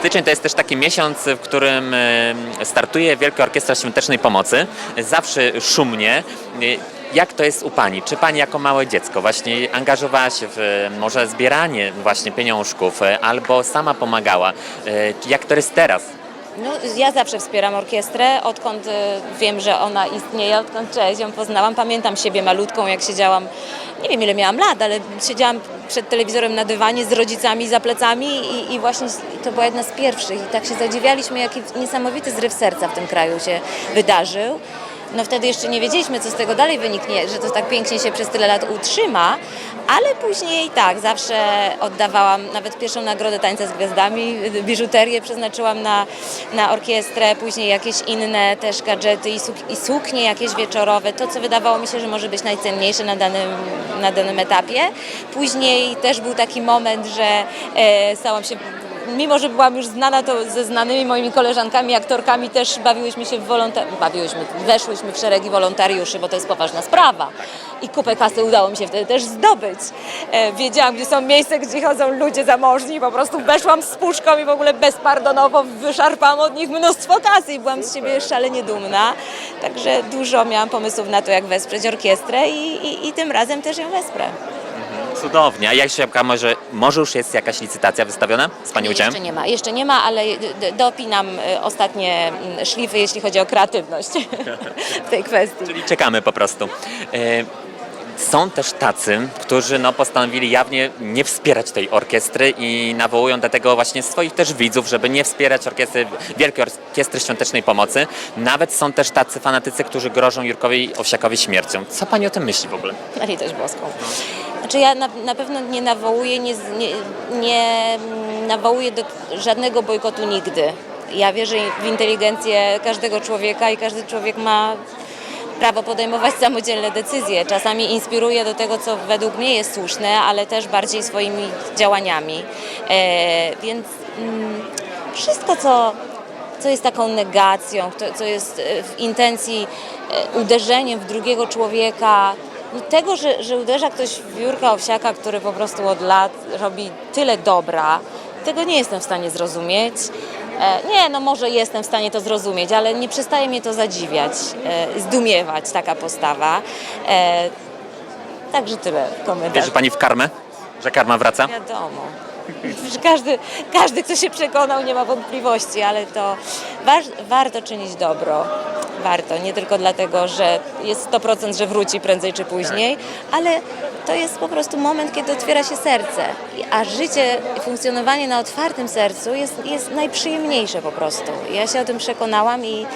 Styczeń to jest też taki miesiąc, w którym e, startuje Wielka Orkiestra Świątecznej Pomocy. Zawsze szumnie. E, Jak to jest u Pani? Czy Pani jako małe dziecko właśnie angażowała się w e, może zbieranie właśnie pieniążków e, albo sama pomagała? E, Jak to jest teraz? No, ja zawsze wspieram orkiestrę, odkąd y, wiem, że ona istnieje, odkąd cześć ją poznałam. Pamiętam siebie malutką, jak siedziałam, nie wiem ile miałam lat, ale siedziałam przed telewizorem na dywanie z rodzicami za plecami i, i właśnie to była jedna z pierwszych. I tak się zadziwialiśmy, jaki niesamowity zryw serca w tym kraju się wydarzył. No wtedy jeszcze nie wiedzieliśmy, co z tego dalej wyniknie, że to tak pięknie się przez tyle lat utrzyma, ale później tak, zawsze oddawałam nawet pierwszą nagrodę Tańca z Gwiazdami, biżuterię przeznaczyłam na, na orkiestrę, później jakieś inne też gadżety i, suk i suknie jakieś wieczorowe, to co wydawało mi się, że może być najcenniejsze na danym, na danym etapie. Później też był taki moment, że e, stałam się mimo że byłam już znana, to ze znanymi moimi koleżankami, aktorkami też bawiłyśmy się w wolontariuszy, bawiłyśmy, weszłyśmy w szeregi wolontariuszy, bo to jest poważna sprawa. I kupę kasy udało mi się wtedy też zdobyć. E, wiedziałam, gdzie są miejsca, gdzie chodzą ludzie zamożni, po prostu weszłam z puszką i w ogóle bezpardonowo wyszarpałam od nich mnóstwo kasy i byłam z siebie szalenie dumna. Także dużo miałam pomysłów na to, jak wesprzeć orkiestrę i, i, i tym razem też ją wesprę. Cudownie. A jak się może, może już jest jakaś licytacja wystawiona z Pani udziałem? Jeszcze nie ma, jeszcze nie ma, ale d- dopinam y, ostatnie mm, szlify, jeśli chodzi o kreatywność w tej kwestii. Czyli czekamy po prostu. E, Są też tacy, którzy no, postanowili jawnie nie wspierać tej orkiestry i nawołują do tego właśnie swoich też widzów, żeby nie wspierać orkiestry, Wielkiej Orkiestry Świątecznej Pomocy. Nawet są też tacy fanatycy, którzy grożą Jurkowi Owsiakowi śmiercią. Co Pani o tym myśli w ogóle? Na litość boską. Znaczy ja na, na pewno nie nawołuję, nie, nie, nie mm, nawołuję do żadnego bojkotu nigdy. Ja wierzę w inteligencję każdego człowieka i każdy człowiek ma prawo podejmować samodzielne decyzje. Czasami inspiruje do tego, co według mnie jest słuszne, ale też bardziej swoimi działaniami. E, więc mm, wszystko, co, co jest taką negacją, to, co jest e, w intencji e, uderzeniem w drugiego człowieka, no tego, że, że uderza ktoś w Jurka Owsiaka, który po prostu od lat robi tyle dobra, tego nie jestem w stanie zrozumieć. E, Nie, no może jestem w stanie to zrozumieć, ale nie przestaje mnie to zadziwiać, e, zdumiewać taka postawa. E, Także tyle komentarz. Wierzy Pani w karmę? Że karma wraca? Wiadomo. Każdy, każdy, kto się przekonał, nie ma wątpliwości, ale to war, warto czynić dobro. Warto, nie tylko dlatego, że jest 100%, że wróci prędzej czy później, ale to jest po prostu moment, kiedy otwiera się serce. A życie i funkcjonowanie na otwartym sercu jest, jest najprzyjemniejsze po prostu. Ja się o tym przekonałam i,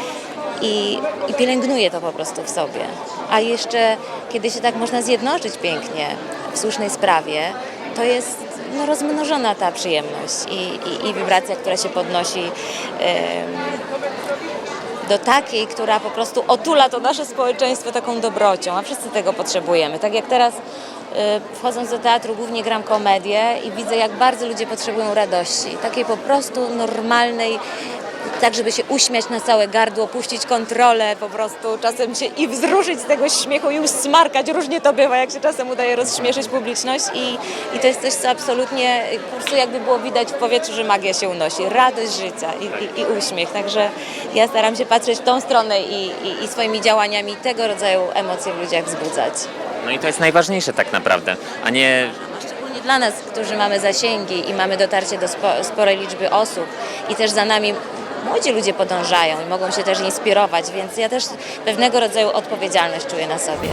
i, i pielęgnuję to po prostu w sobie. A jeszcze, kiedy się tak można zjednoczyć pięknie w słusznej sprawie, to jest no, rozmnożona ta przyjemność i, i, i wibracja, która się podnosi em, do takiej, która po prostu otula to nasze społeczeństwo taką dobrocią, a wszyscy tego potrzebujemy. Tak jak teraz e, wchodząc do teatru głównie gram komedię i widzę, jak bardzo ludzie potrzebują radości, takiej po prostu normalnej, tak żeby się uśmiać na całe gardło, puścić kontrolę po prostu, czasem się i wzruszyć z tego śmiechu i już smarkać, różnie to bywa, jak się czasem udaje rozśmieszyć publiczność i, i to jest coś, co absolutnie po prostu jakby było widać w powietrzu, że magia się unosi, radość życia i, i, i uśmiech, także ja staram się patrzeć w tą stronę i, i, i swoimi działaniami tego rodzaju emocje w ludziach wzbudzać. No i to jest najważniejsze tak naprawdę, a nie Szczególnie dla nas, którzy mamy zasięgi i mamy dotarcie do spo, sporej liczby osób i też za nami młodzi ludzie podążają i mogą się też inspirować, więc ja też pewnego rodzaju odpowiedzialność czuję na sobie.